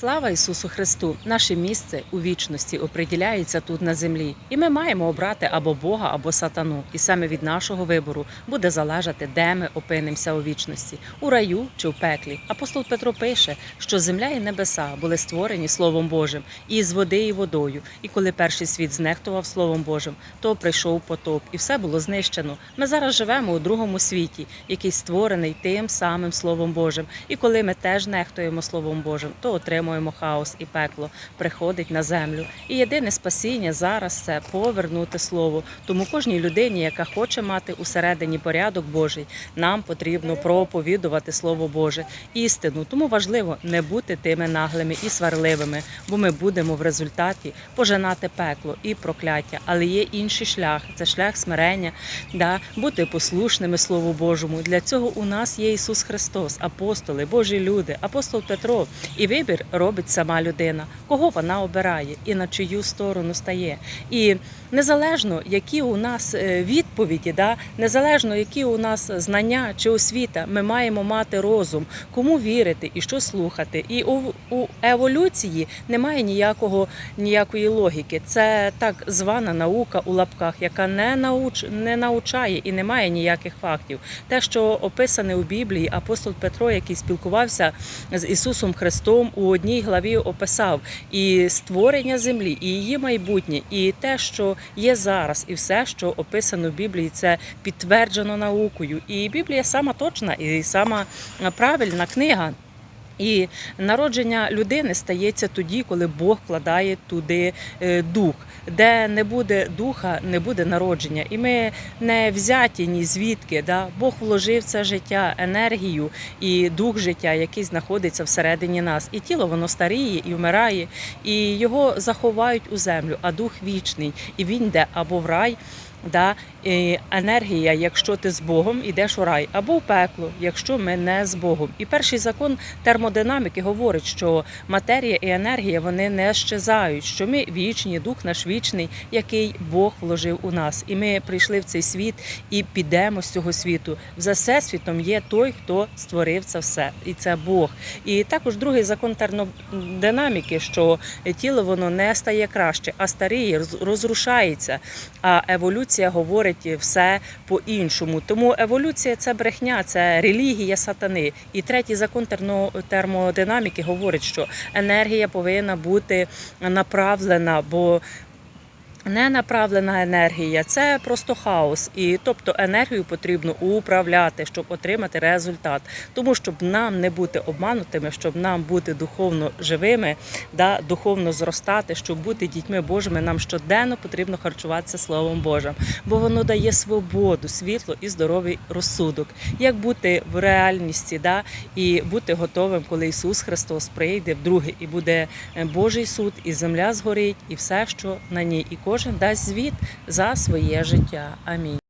Слава Ісусу Христу! Наше місце у вічності оприділяється тут на землі, і ми маємо обрати або Бога, або сатану. І саме від нашого вибору буде залежати, де ми опинимося у вічності у раю чи в пеклі. Апостол Петро пише, що земля і небеса були створені Словом Божим, і з води і водою. І коли перший світ знехтував Словом Божим, то прийшов потоп, і все було знищено. Ми зараз живемо у другому світі, який створений тим самим Словом Божим. І коли ми теж нехтуємо Словом Божим, то отримуємо хаос і пекло приходить на землю. І єдине спасіння зараз це повернути слово. Тому кожній людині, яка хоче мати усередині порядок Божий, нам потрібно проповідувати Слово Боже, істину. Тому важливо не бути тими наглими і сварливими, бо ми будемо в результаті пожинати пекло і прокляття. Але є інший шлях це шлях смирення, да, бути послушними Слову Божому. Для цього у нас є Ісус Христос, апостоли, Божі люди, апостол Петро. І вибір робить сама людина, кого вона обирає і на чию сторону стає. І незалежно, які у нас е, відповіді, да, незалежно, які у нас знання чи освіта, ми маємо мати розум, кому вірити і що слухати. І у, у еволюції немає ніякого ніякої логіки. Це так звана наука у лапках, яка не науч не научає і не має ніяких фактів. Те, що описане у Біблії, апостол Петро, який спілкувався з Ісусом Христом, у одній главі описав і створення землі, і її майбутнє, і те, що є зараз, і все, що описано в Біблії, це підтверджено наукою. І Біблія сама точна і сама правильна книга. І народження людини стається тоді, коли Бог вкладає туди е, дух. Де не буде духа, не буде народження. І ми не взяті ні звідки. Да? Бог вложив це життя, енергію і дух життя, який знаходиться всередині нас. І тіло воно старіє і вмирає, і його заховають у землю, а дух вічний. І він йде або в рай. Да, і енергія, якщо ти з Богом, ідеш у рай, або в пекло, якщо ми не з Богом. І перший закон термодинаміки говорить, що матерія і енергія вони не щезають, що ми вічні, дух наш вічний, який Бог вложив у нас. І ми прийшли в цей світ і підемо з цього світу. За всесвітом є той, хто створив це все, і це Бог. І також другий закон термодинаміки, що тіло воно не стає краще, а старіє, розрушається. А еволюція говорить все по-іншому. Тому еволюція це брехня, це релігія сатани. І третій закон термодинаміки говорить, що енергія повинна бути направлена, бо Ненаправлена енергія це просто хаос, і тобто енергію потрібно управляти, щоб отримати результат. Тому щоб нам не бути обманутими, щоб нам бути духовно живими, да, духовно зростати, щоб бути дітьми Божими, нам щоденно потрібно харчуватися Словом Божим, бо воно дає свободу, світло і здоровий розсудок. Як бути в реальності, да, і бути готовим, коли Ісус Христос прийде вдруге, і буде е, Божий суд, і земля згорить, і все, що на ній, і кожен дасть звіт за своє життя. Амінь.